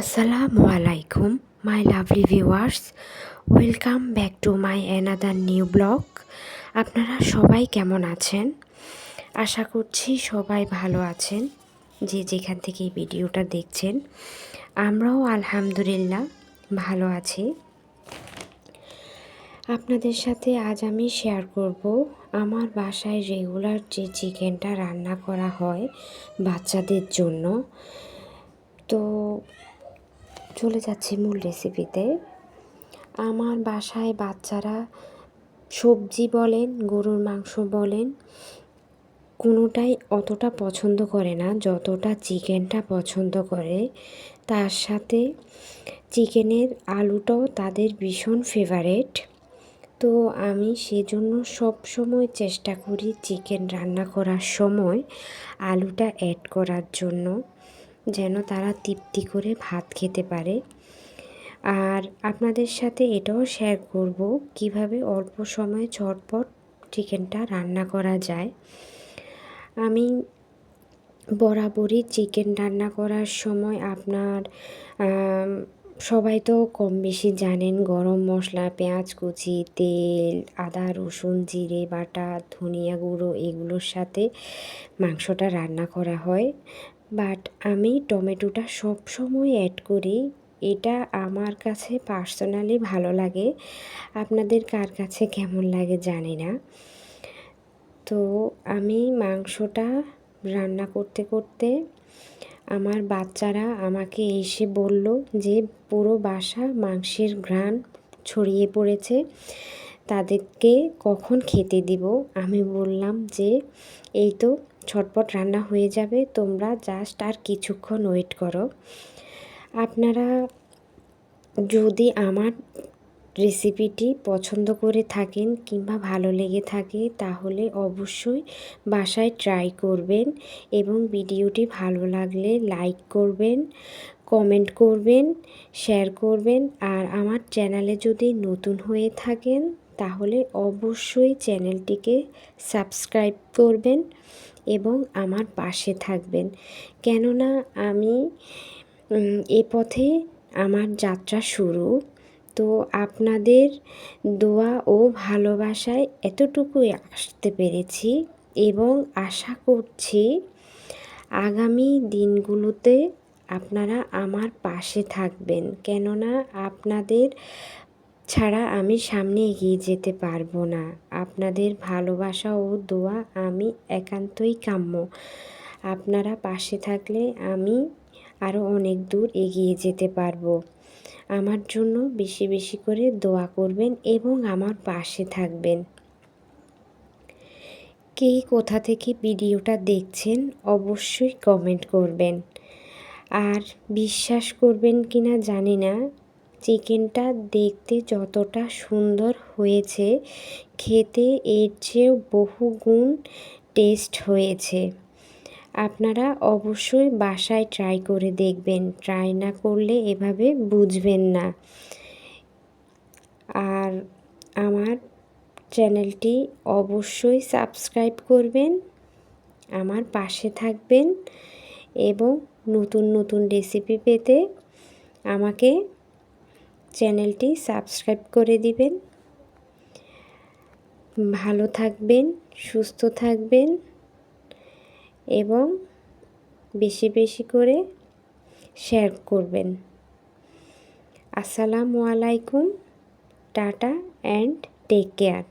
আসসালামু আলাইকুম my lovely viewers welcome back to my another new blog আপনারা সবাই কেমন আছেন? আশা করছি সবাই ভালো আছেন, যে যেখান থেকে এই ভিডিওটা দেখছেন। আমরাও আলহামদুলিল্লাহ ভালো আছি। আপনাদের সাথে আজ আমি শেয়ার করব আমার বাসায় রেগুলার যে চিকেনটা রান্না করা হয় বাচ্চাদের জন্য। তো চলে যাচ্ছি মূল রেসিপিতে আমার বাসায় বাচ্চারা সবজি বলেন, গরুর মাংস বলেন, কোনোটাই অতটা পছন্দ করে না, যতটা চিকেনটা পছন্দ করে। তার সাথে চিকেনের আলুটাও তাদের ভীষণ ফেভারেট তো আমি সেজন্য সব সময় চেষ্টা করি চিকেন রান্না করার সময় আলুটা অ্যাড করার জন্য। যেন তারা তৃপ্তি করে ভাত খেতে পারে। আর আপনাদের সাথে এটাও শেয়ার করব কীভাবে অল্প সময়ে ঝটপট চিকেনটা রান্না করা যায়। আমি বরাবরই চিকেন রান্না করার সময় আপনার সবাই তো কম বেশি জানেন গরম মশলা, পেঁয়াজ কুচি, তেল, আদা, রসুন, জিরে, বাটা, ধনিয়া গুঁড়ো, এগুলোর সাথে মাংসটা রান্না করা হয়। বাট আমি টমেটোটা সব সময় অ্যাড করি। এটা আমার কাছে পার্সোনালি ভালো লাগে। আপনাদের কার কাছে কেমন লাগে জানি না। তো আমি মাংসটা রান্না করতে করতে আমার বাচ্চারা আমাকে এসে বলল যে পুরো বাসা মাংসের ঘ্রাণ ছড়িয়ে পড়েছে। তাদেরকে কখন খেতে দিব? আমি বললাম যে, এই তো ছটপট রান্না হয়ে যাবে। তোমরা জাস্ট আর কিছুক্ষণ ওয়েট করো। আপনারা যদি আমার রেসিপিটি পছন্দ করে থাকেন কিংবা ভালো লেগে থাকে, তাহলে অবশ্যই বাসায় ট্রাই করবেন এবং ভিডিওটি ভালো লাগলে লাইক করবেন কমেন্ট করবেন শেয়ার করবেন। আর আমার চ্যানেলে যদি নতুন হয়ে থাকেন তাহলে অবশ্যই চ্যানেলটিকে সাবস্ক্রাইব করবেন এবং আমার পাশে থাকবেন। কেননা আমি এ পথে আমার যাত্রা শুরু। তো আপনাদের দোয়া ও ভালোবাসায় এতটুকুই আসতে পেরেছি এবং আশা করছি আগামী দিনগুলোতে আপনারা আমার পাশে থাকবেন। কেননা আপনাদের ছাড়া আমি সামনে এগিয়ে যেতে পারব না। আপনাদের ভালোবাসা ও দোয়া আমি একান্তই কাম্য। আপনারা পাশে থাকলে আমি আরও অনেক দূর এগিয়ে যেতে পারব। আমার জন্য বেশি বেশি করে দোয়া করবেন এবং আমার পাশে থাকবেন। কে কোথা থেকে ভিডিওটা দেখছেন অবশ্যই কমেন্ট করবেন। আর বিশ্বাস করবেন কি না জানি না। চিকেনটা দেখতে যতটা সুন্দর হয়েছে, খেতে এর চেয়েও বহুগুণ টেস্ট হয়েছে। আপনারা অবশ্যই বাসায় ট্রাই করে দেখবেন। ট্রাই না করলে এভাবে বুঝবেন না। আর আমার চ্যানেলটি অবশ্যই সাবস্ক্রাইব করবেন, আমার পাশে থাকবেন এবং নতুন নতুন রেসিপি পেতে আমাকে চ্যানেলটি সাবস্ক্রাইব করে দিবেন। ভালো থাকবেন, সুস্থ থাকবেন এবং বেশি বেশি করে শেয়ার করবেন। আসসালামু আলাইকুম, টাটা অ্যান্ড টেক কেয়ার